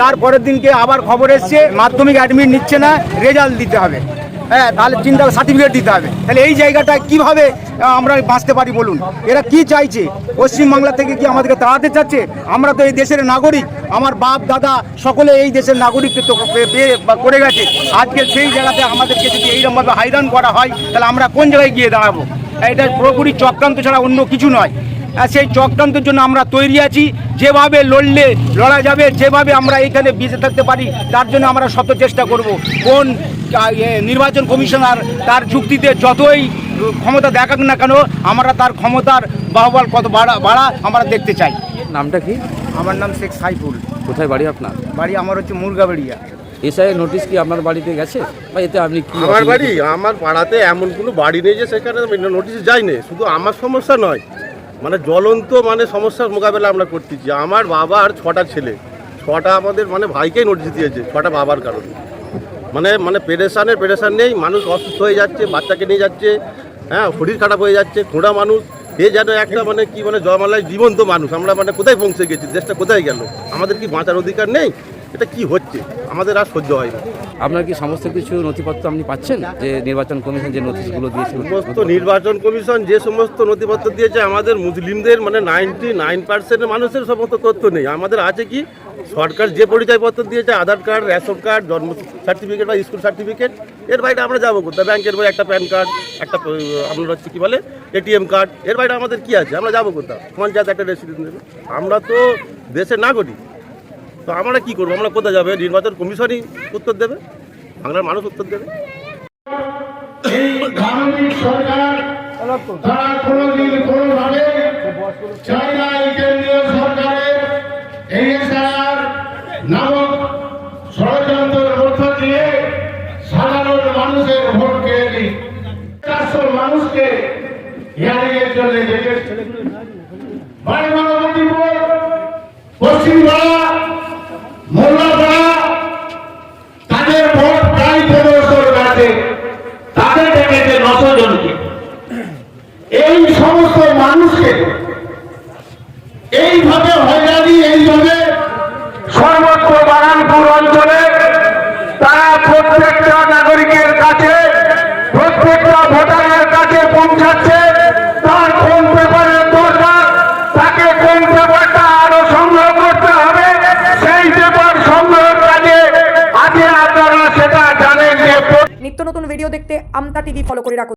তারপরের দিনকে আবার খবর এসছে, মাধ্যমিক অ্যাডমিট নিচ্ছে না রেজাল্ট দিতে হবে। হ্যাঁ তাহলে চিন্তা সার্টিফিকেট দিতে হবে। তাহলে এই জায়গাটা কীভাবে আমরা বাঁচতে পারি বলুন? এরা কি চাইছে? পশ্চিমবাংলা থেকে কি আমাদেরকে তাড়াতে চাচ্ছে? আমরা তো এই দেশের নাগরিক, আমার বাপ, দাদা সকলে এই দেশের নাগরিককে তো করে গেছে। আজকে সেই জায়গাতে আমাদেরকে যদি এইরকমভাবে হাইরান করা হয়, তাহলে আমরা কোন জায়গায় গিয়ে দাঁড়াবো? এটা পুরোপুরি চক্রান্ত ছাড়া অন্য কিছু নয়। সেই চক্রান্তের জন্য আমরা তৈরি আছি। যেভাবে লড়লে লড়া যাবে যেভাবে আমরা এখানে বেঁচে থাকতে পারি তার জন্য আমরা শত চেষ্টা করব। কোন নির্বাচন কমিশনার তার যুক্তিতে যতই ক্ষমতা দেখাক না কেন আমরা তার ক্ষমতার বাহবল কত বাড়া বাড়া আমরা দেখতে চাই। নামটা কি? আমার নাম শেখ সাইফুল। কোথায় বাড়ি আপনার? বাড়ি আমার হচ্ছে মুরগাবাড়িয়া। এসআই নোটিশ কি আপনার বাড়িতে গেছে? বা এতে আপনি কি আমার বাড়ি আমার পাড়াতে এমন কোনো বাড়ি নেই যে সেখানে নোটিশ যায়নি শুধু আমার সমস্যা নয় মানে জ্বলন্ত মানে সমস্যার মোকাবেলা আমরা করতেছি। আমার বাবার ছটা ছেলে। ছটা আমাদের মানে ভাইকেই নোটিশ দিয়েছে, ছটা বাবার কারণে। মানে মানে পেরেশানের পেরেশান নেই, মানুষ অসুস্থ হয়ে যাচ্ছে, বাচ্চাকে নিয়ে যাচ্ছে হ্যাঁ শরীর খারাপ হয়ে যাচ্ছে, খোঁড়া মানুষ এ যেন একটা মানে কি মানে জয়মালায় জীবন্ত মানুষ। আমরা মানে কোথায় পৌঁছে গেছি, দেশটা কোথায় গেল? আমাদের কি বাঁচার অধিকার নেই? এটা কি হচ্ছে? আমাদের আর সহ্য হয় না। আপনার কি সমস্ত কিছু নথিপত্র আপনি পাচ্ছেন? যে নির্বাচন কমিশন যে নোটিশগুলো দিয়েছিল সমস্ত নির্বাচন কমিশন যে সমস্ত নথিপত্র দিয়েছে, আমাদের মুসলিমদের মানে নাইনটি নাইন পার্সেন্টের মানুষের সমস্ত তথ্য নেই। আমাদের আছে কি, সরকার যে পরিচয়পত্র দিয়েছে, আধার কার্ড, রেশন কার্ড, জন্ম সার্টিফিকেট বা স্কুল সার্টিফিকেট এর বাইরে আমরা যাব কোথায়? ব্যাংকের বই, একটা প্যান কার্ড একটা আপনার হচ্ছে কী বলে এটিএম কার্ড এর বাইরে আমাদের কি আছে? আমরা যাব কোথাও পঞ্চায়েত একটা রেসিডেন্ট আমরা তো দেশের নাগরিক। তো আমরা কি করব? আমরা কোথায় যাবে? নির্বাচন কমিশনই উত্তর দেবে। বাংলার মানুষ উত্তর দেবে। সরকারের নামক ষড়যন্ত্রের দিয়ে সাধারণ মানুষের মানুষকে পশ্চিমবাংলা মোল্লাপাড়া তাদের ভোট প্রায় পনেরোশোর কাছে তাদের ডেকেছে নশো জনকে এই সমস্ত মানুষকে এইভাবে হয়রানি, এইভাবে সর্বত্র বারানপুর অঞ্চলে তারা প্রত্যেকটা নাগরিকের কাছে, প্রত্যেকটা ভোটারের কাছে পৌঁছাচ্ছে। তার কোন পেপারের দরকার? তাকে কোন পেপারটা আরও সংগ্রহ করতে হবে? সেই পেপার সংগ্রহের কাজে আজকে আপনারা সেটা জানেন নিত্য নতুন ভিডিও দেখতে আমতা টিভি ফলো করে রাখুন।